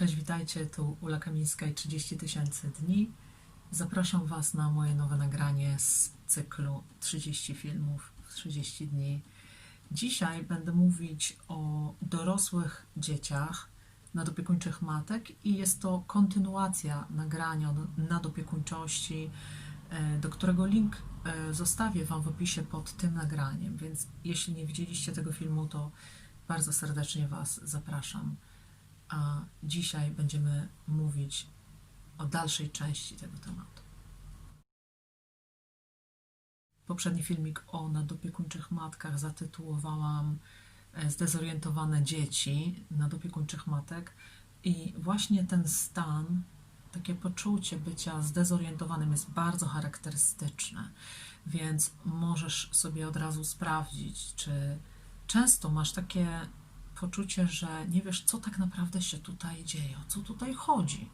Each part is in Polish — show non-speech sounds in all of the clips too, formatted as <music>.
Cześć, witajcie, tu Ula Kamińska i 30 tysięcy dni. Zapraszam Was na moje nowe nagranie z cyklu 30 filmów w 30 dni. Dzisiaj będę mówić o dorosłych dzieciach nadopiekuńczych matek i jest to kontynuacja nagrania o nadopiekuńczości, e, do którego link e, zostawię Wam w opisie pod tym nagraniem, więc jeśli nie widzieliście tego filmu, to bardzo serdecznie Was zapraszam a dzisiaj będziemy mówić o dalszej części tego tematu. Poprzedni filmik o nadopiekuńczych matkach zatytułowałam e, Zdezorientowane dzieci nadopiekuńczych matek i właśnie ten stan, takie poczucie bycia zdezorientowanym jest bardzo charakterystyczne, więc możesz sobie od razu sprawdzić, czy często masz takie poczucie, że nie wiesz, co tak naprawdę się tutaj dzieje, o co tutaj chodzi.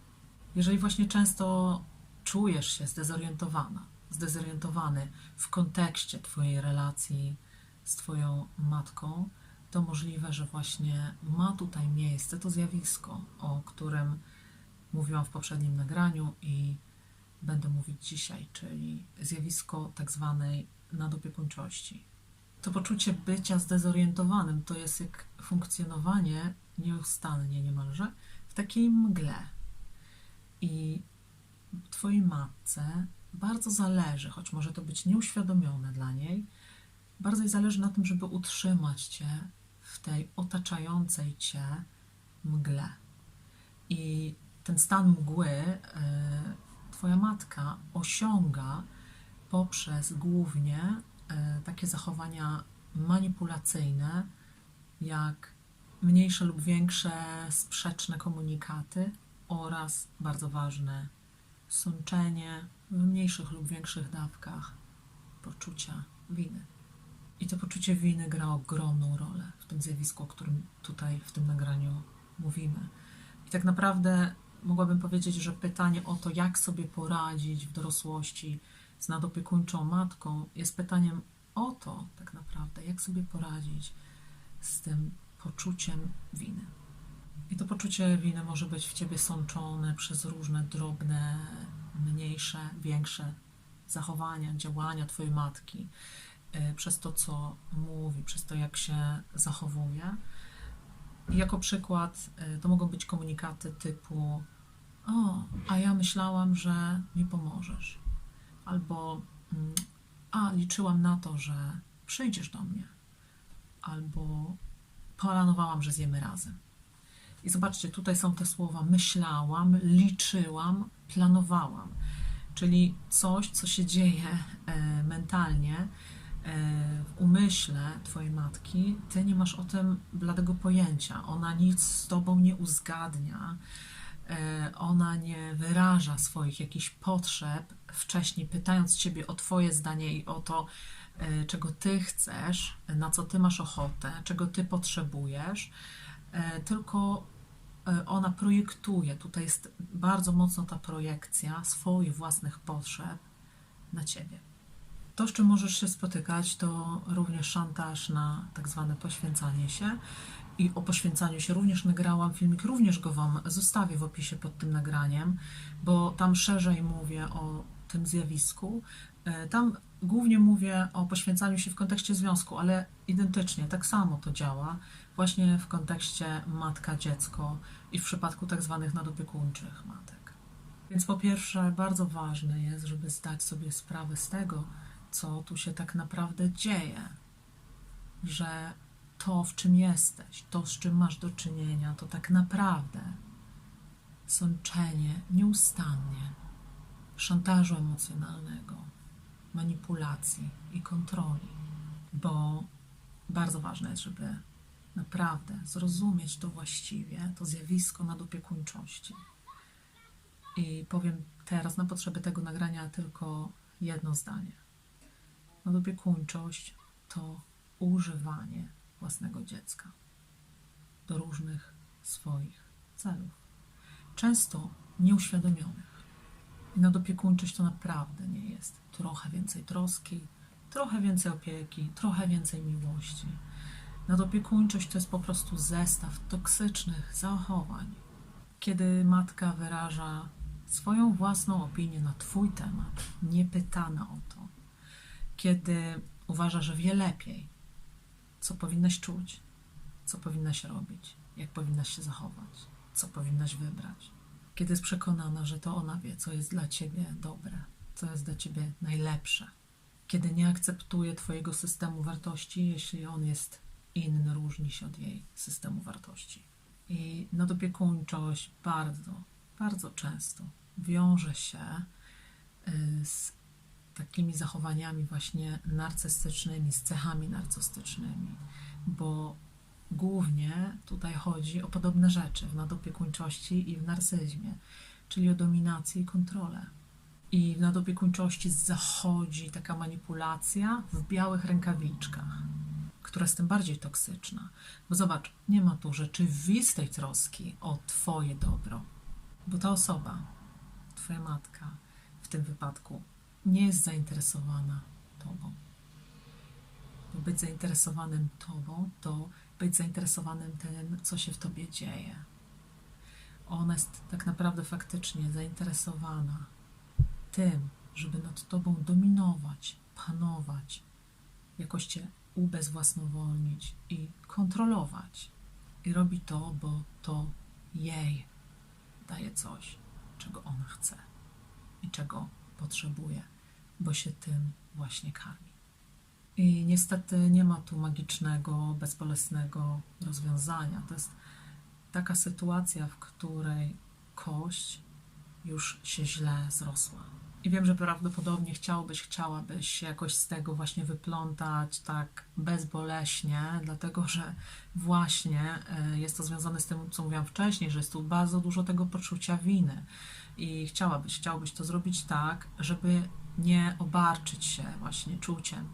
Jeżeli właśnie często czujesz się zdezorientowana, zdezorientowany w kontekście Twojej relacji z Twoją matką, to możliwe, że właśnie ma tutaj miejsce to zjawisko, o którym mówiłam w poprzednim nagraniu i będę mówić dzisiaj, czyli zjawisko tak zwanej nadopiekuńczości to poczucie bycia zdezorientowanym to jest jak funkcjonowanie nieustannie niemalże w takiej mgle. I Twojej matce bardzo zależy, choć może to być nieuświadomione dla niej, bardzo jej zależy na tym, żeby utrzymać Cię w tej otaczającej Cię mgle. I ten stan mgły y, Twoja matka osiąga poprzez głównie E, takie zachowania manipulacyjne, jak mniejsze lub większe sprzeczne komunikaty oraz bardzo ważne sączenie w mniejszych lub większych dawkach poczucia winy. I to poczucie winy gra ogromną rolę w tym zjawisku, o którym tutaj w tym nagraniu mówimy. I tak naprawdę mogłabym powiedzieć, że pytanie o to, jak sobie poradzić w dorosłości z nadopiekuńczą matką jest pytaniem o to tak naprawdę, jak sobie poradzić z tym poczuciem winy. I to poczucie winy może być w ciebie sączone przez różne drobne, mniejsze, większe zachowania, działania twojej matki, y, przez to, co mówi, przez to, jak się zachowuje. Jako przykład y, to mogą być komunikaty typu: O, a ja myślałam, że mi pomożesz albo mm, a liczyłam na to, że przyjdziesz do mnie, albo planowałam, że zjemy razem. I zobaczcie, tutaj są te słowa myślałam, liczyłam, planowałam, czyli coś, co się dzieje e, mentalnie, e, w umyśle Twojej matki, Ty nie masz o tym bladego pojęcia. Ona nic z Tobą nie uzgadnia, ona nie wyraża swoich jakichś potrzeb wcześniej, pytając Ciebie o Twoje zdanie i o to, e, czego Ty chcesz, na co Ty masz ochotę, czego Ty potrzebujesz, e, tylko ona projektuje. Tutaj jest bardzo mocno ta projekcja swoich własnych potrzeb na Ciebie. To, z czym możesz się spotykać, to również szantaż na tak zwane poświęcanie się i o poświęcaniu się również nagrałam filmik, również go Wam zostawię w opisie pod tym nagraniem, bo tam szerzej mówię o tym zjawisku. E, tam głównie mówię o poświęcaniu się w kontekście związku, ale identycznie, tak samo to działa właśnie w kontekście matka-dziecko i w przypadku tak zwanych nadopiekuńczych matek. Więc po pierwsze, bardzo ważne jest, żeby zdać sobie sprawę z tego, co tu się tak naprawdę dzieje, że to, w czym jesteś, to, z czym masz do czynienia, to tak naprawdę sączenie nieustannie szantażu emocjonalnego, manipulacji i kontroli, bo bardzo ważne jest, żeby naprawdę zrozumieć to właściwie, to zjawisko nadopiekuńczości. I powiem teraz na potrzeby tego nagrania tylko jedno zdanie. Nadopiekuńczość to używanie własnego dziecka do różnych swoich celów, często nieuświadomionych. I nadopiekuńczość to naprawdę nie jest trochę więcej troski, trochę więcej opieki, trochę więcej miłości. Nadopiekuńczość to jest po prostu zestaw toksycznych zachowań, kiedy matka wyraża swoją własną opinię na Twój temat, nie pytana o to, kiedy uważa, że wie lepiej, co powinnaś czuć, co powinnaś robić, jak powinnaś się zachować, co powinnaś wybrać. Kiedy jest przekonana, że to ona wie, co jest dla ciebie dobre, co jest dla ciebie najlepsze. Kiedy nie akceptuje Twojego systemu wartości, jeśli on jest inny, różni się od jej systemu wartości. I nadopiekuńczość bardzo, bardzo często wiąże się y, z takimi zachowaniami właśnie narcystycznymi, z cechami narcystycznymi, bo głównie tutaj chodzi o podobne rzeczy w nadopiekuńczości i w narcyzmie, czyli o dominację i kontrolę. I w nadopiekuńczości zachodzi taka manipulacja w białych rękawiczkach, która jest tym bardziej toksyczna. Bo zobacz, nie ma tu rzeczywistej troski o Twoje dobro, bo ta osoba, Twoja matka w tym wypadku, nie jest zainteresowana Tobą. Bo być zainteresowanym Tobą to być zainteresowanym tym, co się w Tobie dzieje. Ona jest tak naprawdę faktycznie zainteresowana tym, żeby nad Tobą dominować, panować, jakoś Cię ubezwłasnowolnić i kontrolować. I robi to, bo to jej daje coś, czego ona chce i czego potrzebuje, bo się tym właśnie karmi. I niestety nie ma tu magicznego, bezbolesnego rozwiązania. To jest taka sytuacja, w której kość już się źle zrosła. I wiem, że prawdopodobnie chciałbyś, chciałabyś się jakoś z tego właśnie wyplątać tak bezboleśnie, dlatego że właśnie e, jest to związane z tym, co mówiłam wcześniej, że jest tu bardzo dużo tego poczucia winy. I chciałabyś, chciałbyś to zrobić tak, żeby nie obarczyć się właśnie czuciem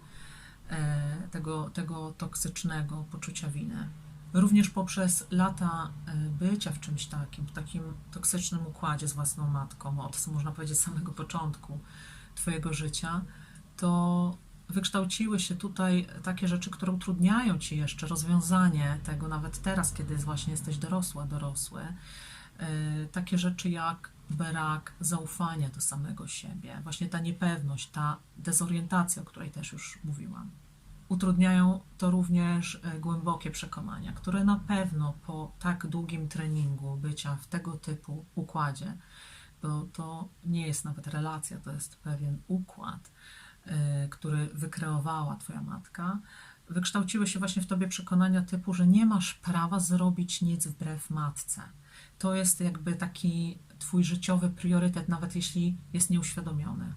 e, tego, tego toksycznego poczucia winy. Również poprzez lata e, bycia w czymś takim, w takim toksycznym układzie z własną matką, od można powiedzieć samego początku Twojego życia, to wykształciły się tutaj takie rzeczy, które utrudniają Ci jeszcze rozwiązanie tego, nawet teraz, kiedy właśnie jesteś dorosła, dorosły. E, Takie rzeczy jak brak zaufania do samego siebie, właśnie ta niepewność, ta dezorientacja, o której też już mówiłam. Utrudniają to również e, głębokie przekonania, które na pewno po tak długim treningu bycia w tego typu układzie, bo to nie jest nawet relacja, to jest pewien układ, e, który wykreowała Twoja matka, wykształciły się właśnie w Tobie przekonania typu, że nie masz prawa zrobić nic wbrew matce. To jest jakby taki Twój życiowy priorytet, nawet jeśli jest nieuświadomiony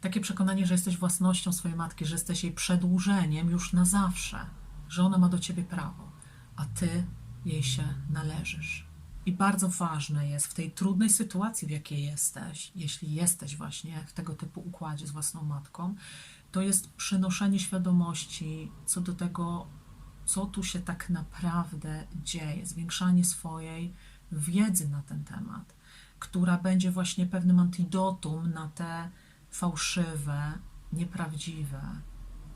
takie przekonanie, że jesteś własnością swojej matki, że jesteś jej przedłużeniem już na zawsze, że ona ma do ciebie prawo, a ty jej się należysz. I bardzo ważne jest w tej trudnej sytuacji, w jakiej jesteś, jeśli jesteś właśnie w tego typu układzie z własną matką, to jest przynoszenie świadomości co do tego, co tu się tak naprawdę dzieje, zwiększanie swojej wiedzy na ten temat, która będzie właśnie pewnym antidotum na te fałszywe, nieprawdziwe,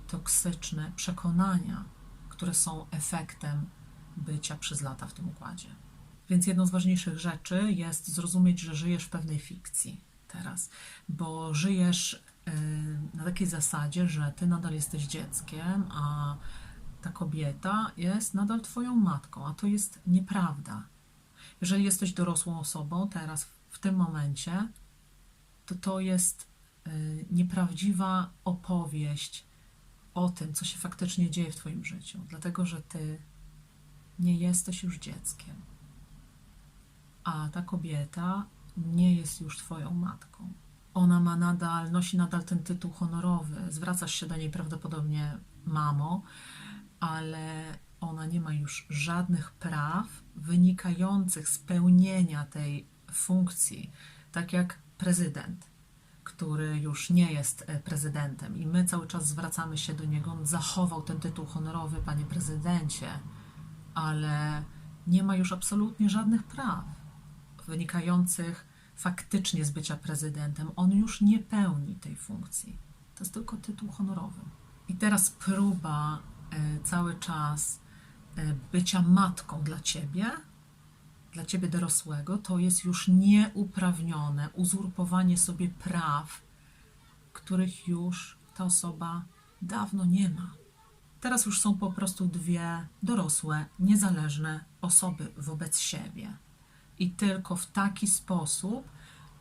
toksyczne przekonania, które są efektem bycia przez lata w tym układzie. Więc jedną z ważniejszych rzeczy jest zrozumieć, że żyjesz w pewnej fikcji teraz, bo żyjesz yy, na takiej zasadzie, że ty nadal jesteś dzieckiem, a ta kobieta jest nadal twoją matką, a to jest nieprawda. Jeżeli jesteś dorosłą osobą teraz, w tym momencie, to to jest Y, nieprawdziwa opowieść o tym, co się faktycznie dzieje w Twoim życiu, dlatego że Ty nie jesteś już dzieckiem, a ta kobieta nie jest już Twoją matką. Ona ma nadal, nosi nadal ten tytuł honorowy, zwracasz się do niej prawdopodobnie mamo, ale ona nie ma już żadnych praw wynikających z pełnienia tej funkcji, tak jak prezydent który już nie jest e, prezydentem i my cały czas zwracamy się do niego. On zachował ten tytuł honorowy, panie prezydencie, ale nie ma już absolutnie żadnych praw wynikających faktycznie z bycia prezydentem. On już nie pełni tej funkcji. To jest tylko tytuł honorowy. I teraz próba e, cały czas bycia matką dla ciebie dla ciebie dorosłego to jest już nieuprawnione uzurpowanie sobie praw, których już ta osoba dawno nie ma. Teraz już są po prostu dwie dorosłe, niezależne osoby wobec siebie. I tylko w taki sposób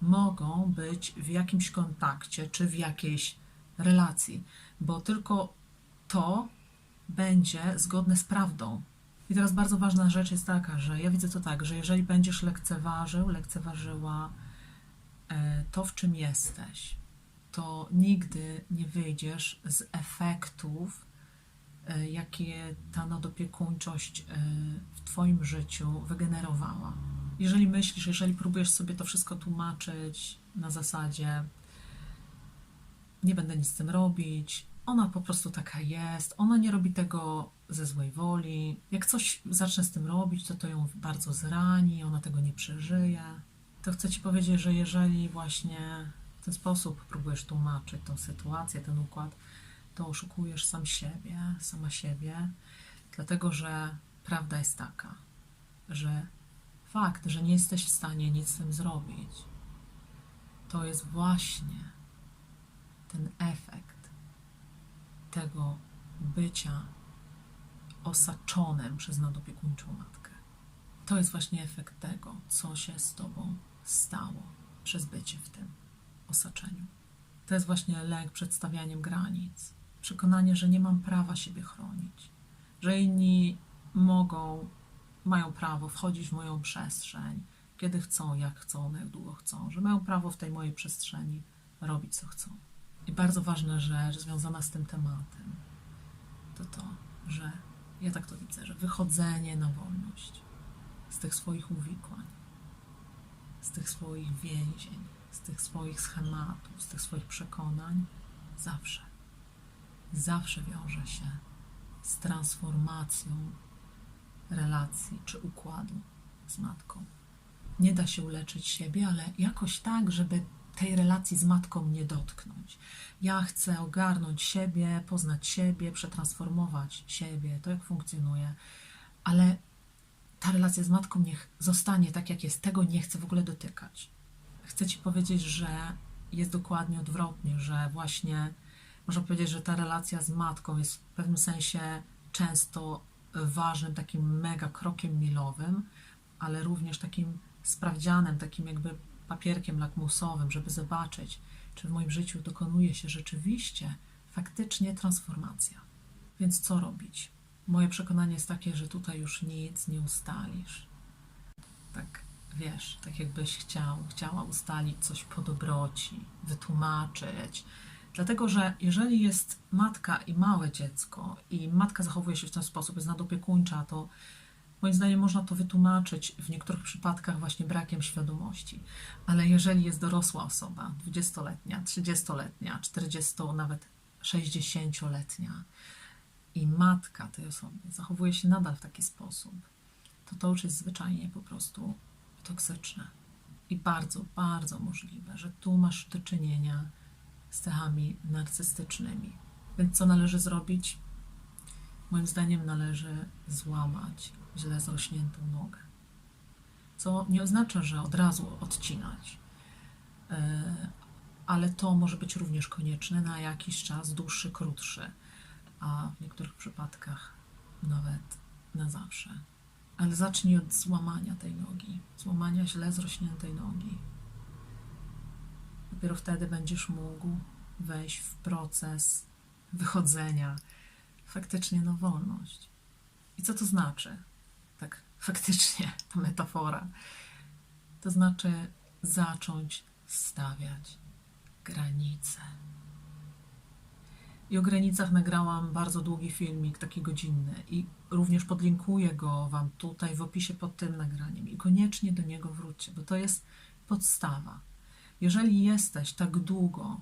mogą być w jakimś kontakcie czy w jakiejś relacji, bo tylko to będzie zgodne z prawdą. I teraz bardzo ważna rzecz jest taka, że ja widzę to tak, że jeżeli będziesz lekceważył, lekceważyła e, to, w czym jesteś, to nigdy nie wyjdziesz z efektów, e, jakie ta nadopiekuńczość e, w Twoim życiu wygenerowała. Jeżeli myślisz, jeżeli próbujesz sobie to wszystko tłumaczyć na zasadzie nie będę nic z tym robić, ona po prostu taka jest, ona nie robi tego ze złej woli. Jak coś zacznę z tym robić, to to ją bardzo zrani, ona tego nie przeżyje. To chcę Ci powiedzieć, że jeżeli właśnie w ten sposób próbujesz tłumaczyć tą sytuację, ten układ, to oszukujesz sam siebie, sama siebie, dlatego że prawda jest taka, że fakt, że nie jesteś w stanie nic z tym zrobić, to jest właśnie ten efekt tego bycia osaczonym przez nadopiekuńczą matkę. To jest właśnie efekt tego, co się z tobą stało przez bycie w tym osaczeniu. To jest właśnie lęk przed stawianiem granic, przekonanie, że nie mam prawa siebie chronić, że inni mogą, mają prawo wchodzić w moją przestrzeń, kiedy chcą, jak chcą, jak długo chcą, że mają prawo w tej mojej przestrzeni robić, co chcą. I bardzo ważna rzecz związana z tym tematem to to, że ja tak to widzę, że wychodzenie na wolność z tych swoich uwikłań, z tych swoich więzień, z tych swoich schematów, z tych swoich przekonań zawsze, zawsze wiąże się z transformacją relacji czy układu z matką. Nie da się uleczyć siebie, ale jakoś tak, żeby tej relacji z matką nie dotknąć. Ja chcę ogarnąć siebie, poznać siebie, przetransformować siebie, to jak funkcjonuje, ale ta relacja z matką niech zostanie tak, jak jest. Tego nie chcę w ogóle dotykać. Chcę Ci powiedzieć, że jest dokładnie odwrotnie, że właśnie można powiedzieć, że ta relacja z matką jest w pewnym sensie często ważnym, takim mega krokiem milowym, ale również takim sprawdzianem, takim jakby papierkiem lakmusowym, żeby zobaczyć, czy w moim życiu dokonuje się rzeczywiście, faktycznie transformacja. Więc co robić? Moje przekonanie jest takie, że tutaj już nic nie ustalisz. Tak, wiesz, tak jakbyś chciał, chciała ustalić coś po dobroci, wytłumaczyć. Dlatego, że jeżeli jest matka i małe dziecko, i matka zachowuje się w ten sposób, jest nadopiekuńcza, to Moim zdaniem można to wytłumaczyć w niektórych przypadkach właśnie brakiem świadomości, ale jeżeli jest dorosła osoba, 20-letnia, 30-letnia, 40, nawet 60-letnia i matka tej osoby zachowuje się nadal w taki sposób, to to już jest zwyczajnie po prostu toksyczne. I bardzo, bardzo możliwe, że tu masz do czynienia z cechami narcystycznymi. Więc co należy zrobić? Moim zdaniem należy złamać źle zrośniętą nogę. Co nie oznacza, że od razu odcinać, e, ale to może być również konieczne na jakiś czas dłuższy, krótszy, a w niektórych przypadkach nawet na zawsze. Ale zacznij od złamania tej nogi, złamania źle zrośniętej nogi. Dopiero wtedy będziesz mógł wejść w proces wychodzenia faktycznie na wolność. I co to znaczy? Tak faktycznie ta metafora. To znaczy zacząć stawiać granice. I o granicach nagrałam bardzo długi filmik, taki godzinny, i również podlinkuję go Wam tutaj w opisie pod tym nagraniem. I koniecznie do niego wróćcie, bo to jest podstawa. Jeżeli jesteś tak długo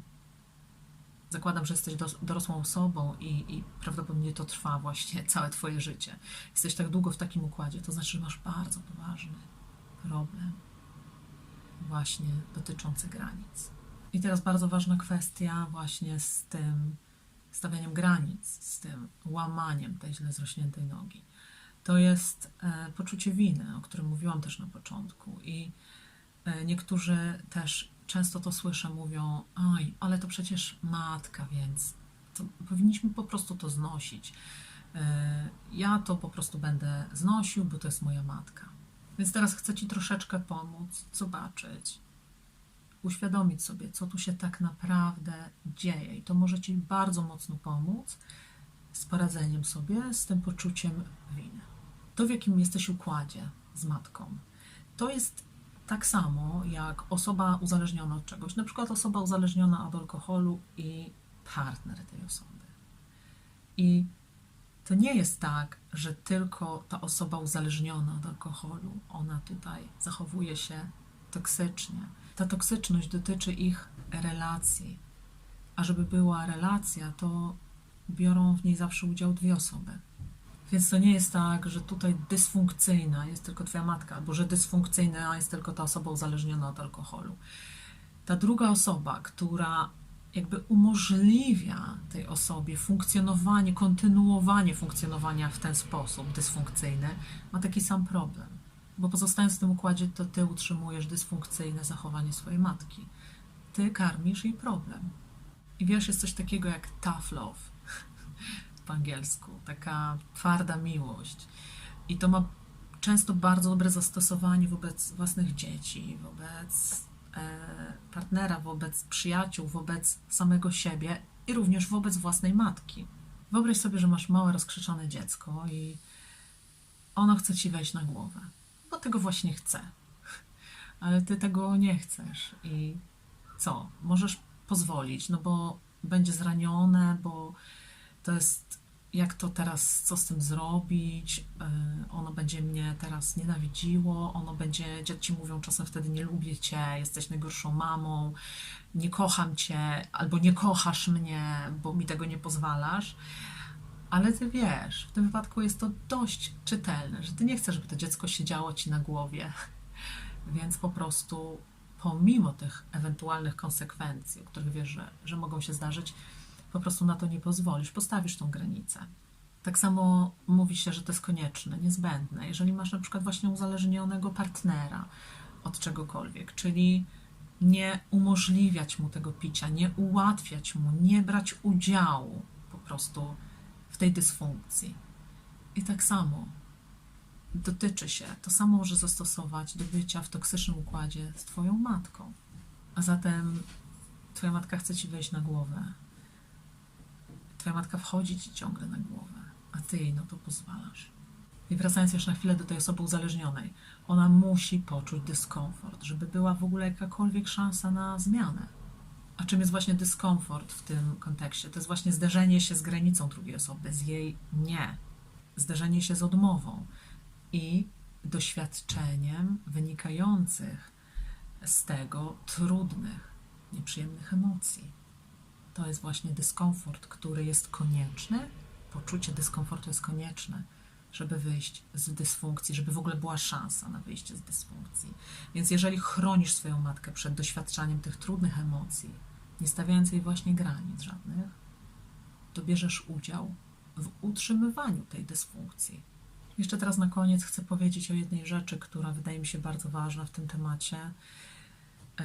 zakładam, że jesteś dorosłą osobą i, i, prawdopodobnie to trwa właśnie <laughs> całe Twoje życie. Jesteś tak długo w takim układzie, to znaczy, że masz bardzo poważny problem właśnie dotyczący granic. I teraz bardzo ważna kwestia właśnie z tym stawianiem granic, z tym łamaniem tej źle zrośniętej nogi. to jest e, poczucie winy, o którym mówiłam też na początku. I e, niektórzy też często to słyszę, mówią: Oj, ale to przecież matka, więc to powinniśmy po prostu to znosić. E, Ja to po prostu będę znosił, bo to jest moja matka. Więc teraz chcę Ci troszeczkę pomóc, zobaczyć, uświadomić sobie, co tu się tak naprawdę dzieje. I to może Ci bardzo mocno pomóc z poradzeniem sobie z tym poczuciem winy. To, w jakim jesteś układzie z matką, to jest tak samo jak osoba uzależniona od czegoś, na przykład osoba uzależniona od alkoholu i partner tej osoby. I to nie jest tak, że tylko ta osoba uzależniona od alkoholu, ona tutaj zachowuje się toksycznie. Ta toksyczność dotyczy ich relacji. A żeby była relacja, to biorą w niej zawsze udział dwie osoby. Więc to nie jest tak, że tutaj dysfunkcyjna jest tylko twoja matka, albo że dysfunkcyjna jest tylko ta osoba uzależniona od alkoholu. Ta druga osoba, która jakby umożliwia tej osobie funkcjonowanie, kontynuowanie funkcjonowania w ten sposób dysfunkcyjny, ma taki sam problem. Bo pozostając w tym układzie, to ty utrzymujesz dysfunkcyjne zachowanie swojej matki. Ty karmisz jej problem. I wiesz, jest coś takiego jak tough love po angielsku, taka twarda miłość. I to ma często bardzo dobre zastosowanie wobec własnych dzieci, wobec e, partnera, wobec przyjaciół, wobec samego siebie i również wobec własnej matki. Wyobraź sobie, że masz małe, rozkrzyczone dziecko i ono chce ci wejść na głowę, bo tego właśnie chce. <laughs> Ale ty tego nie chcesz. I co? Możesz pozwolić, no bo będzie zranione, bo to jest jak to teraz, co z tym zrobić, Yy, ono będzie mnie teraz nienawidziło, ono będzie, dzieci mówią czasem wtedy nie lubię cię, jesteś najgorszą mamą, nie kocham cię, albo nie kochasz mnie, bo mi tego nie pozwalasz. Ale ty wiesz, w tym wypadku jest to dość czytelne, że ty nie chcesz, żeby to dziecko siedziało ci na głowie, <laughs> więc po prostu pomimo tych ewentualnych konsekwencji, o których wiesz, że, że mogą się zdarzyć, po prostu na to nie pozwolisz, postawisz tą granicę. Tak samo mówi się, że to jest konieczne, niezbędne. Jeżeli masz na przykład właśnie uzależnionego partnera od czegokolwiek, czyli nie umożliwiać mu tego picia, nie ułatwiać mu, nie brać udziału po prostu w tej dysfunkcji. I tak samo dotyczy się, to samo może zastosować do bycia w toksycznym układzie z Twoją matką. A zatem Twoja matka chce Ci wejść na głowę. Twoja matka wchodzi Ci ciągle na głowę, a Ty jej na to pozwalasz. I wracając jeszcze na chwilę do tej osoby uzależnionej, ona musi poczuć dyskomfort, żeby była w ogóle jakakolwiek szansa na zmianę. A czym jest właśnie dyskomfort w tym kontekście? To jest właśnie zderzenie się z granicą drugiej osoby, z jej nie, zderzenie się z odmową i doświadczeniem wynikających z tego trudnych, nieprzyjemnych emocji. To jest właśnie dyskomfort, który jest konieczny. Poczucie dyskomfortu jest konieczne, żeby wyjść z dysfunkcji, żeby w ogóle była szansa na wyjście z dysfunkcji. Więc jeżeli chronisz swoją matkę przed doświadczaniem tych trudnych emocji, nie stawiając jej właśnie granic żadnych, to bierzesz udział w utrzymywaniu tej dysfunkcji. Jeszcze teraz na koniec chcę powiedzieć o jednej rzeczy, która wydaje mi się bardzo ważna w tym temacie,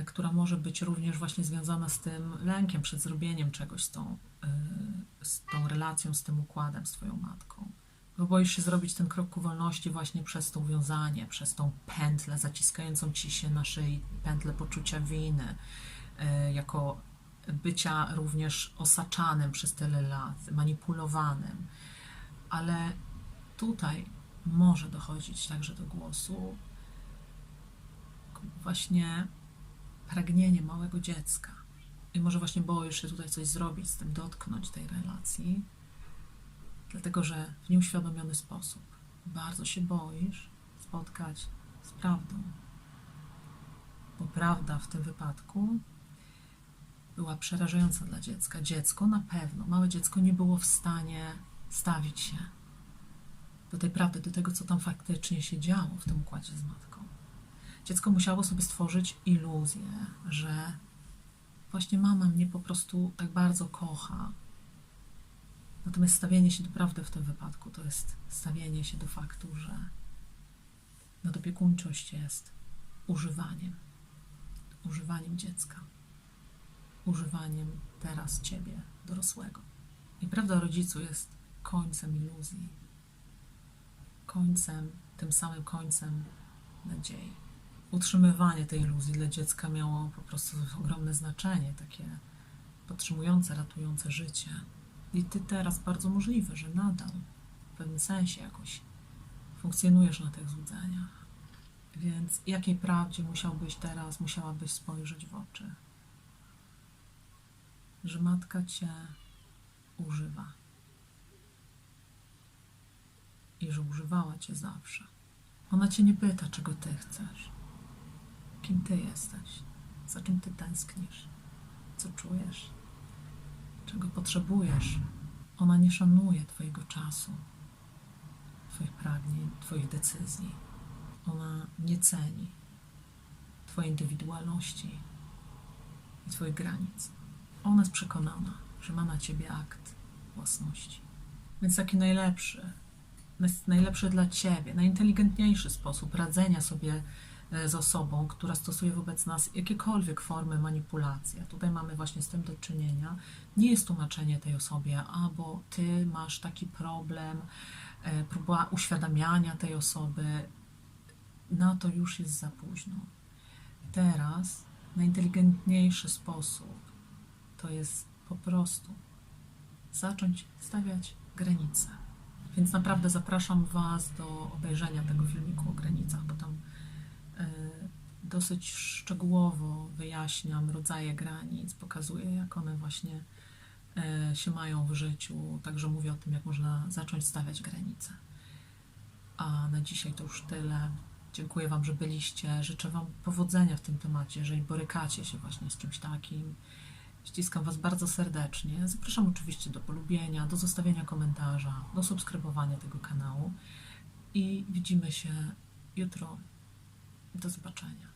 która może być również właśnie związana z tym lękiem przed zrobieniem czegoś z tą, y, z tą relacją, z tym układem, z Twoją matką. Bo boisz się zrobić ten krok ku wolności właśnie przez to uwiązanie, przez tą pętlę zaciskającą Ci się na szyi, pętlę poczucia winy, y, jako bycia również osaczanym przez tyle lat, manipulowanym. Ale tutaj może dochodzić także do głosu właśnie pragnienie małego dziecka. I może właśnie boisz się tutaj coś zrobić z tym, dotknąć tej relacji, dlatego że w nieuświadomiony sposób bardzo się boisz spotkać z prawdą. Bo prawda w tym wypadku była przerażająca dla dziecka. Dziecko na pewno, małe dziecko nie było w stanie stawić się do tej prawdy, do tego, co tam faktycznie się działo w tym układzie z matką. Dziecko musiało sobie stworzyć iluzję, że właśnie mama mnie po prostu tak bardzo kocha, Natomiast stawienie się do prawdy w tym wypadku to jest stawienie się do faktu, że nadopiekuńczość jest używaniem, używaniem dziecka, używaniem teraz ciebie, dorosłego. I prawda o rodzicu jest końcem iluzji, końcem, tym samym końcem nadziei. Utrzymywanie tej iluzji dla dziecka miało po prostu ogromne znaczenie, takie podtrzymujące, ratujące życie. I ty teraz bardzo możliwe, że nadal w pewnym sensie jakoś funkcjonujesz na tych złudzeniach. Więc jakiej prawdzie musiałbyś teraz, musiałabyś spojrzeć w oczy? Że matka cię używa. I że używała cię zawsze. Ona cię nie pyta, czego ty chcesz, kim ty jesteś, za czym ty tęsknisz, co czujesz, czego potrzebujesz. Ona nie szanuje twojego czasu, twoich pragnień, twoich decyzji. Ona nie ceni twojej indywidualności i twoich granic. Ona jest przekonana, że ma na ciebie akt własności. Więc taki najlepszy, naj- najlepszy dla ciebie, najinteligentniejszy sposób radzenia sobie z osobą, która stosuje wobec nas jakiekolwiek formy manipulacji. Tutaj mamy właśnie z tym do czynienia. Nie jest tłumaczenie tej osobie, a bo ty masz taki problem, e, próba uświadamiania tej osoby, na to już jest za późno. Teraz najinteligentniejszy sposób to jest po prostu zacząć stawiać granice. Więc naprawdę zapraszam Was do obejrzenia tego filmiku o granicach, bo tam e, dosyć szczegółowo wyjaśniam rodzaje granic, pokazuję, jak one właśnie e, się mają w życiu. Także mówię o tym, jak można zacząć stawiać granice. A na dzisiaj to już tyle. Dziękuję Wam, że byliście. Życzę Wam powodzenia w tym temacie, jeżeli borykacie się właśnie z czymś takim. Ściskam Was bardzo serdecznie. Zapraszam oczywiście do polubienia, do zostawienia komentarza, do subskrybowania tego kanału i widzimy się jutro. Do zobaczenia.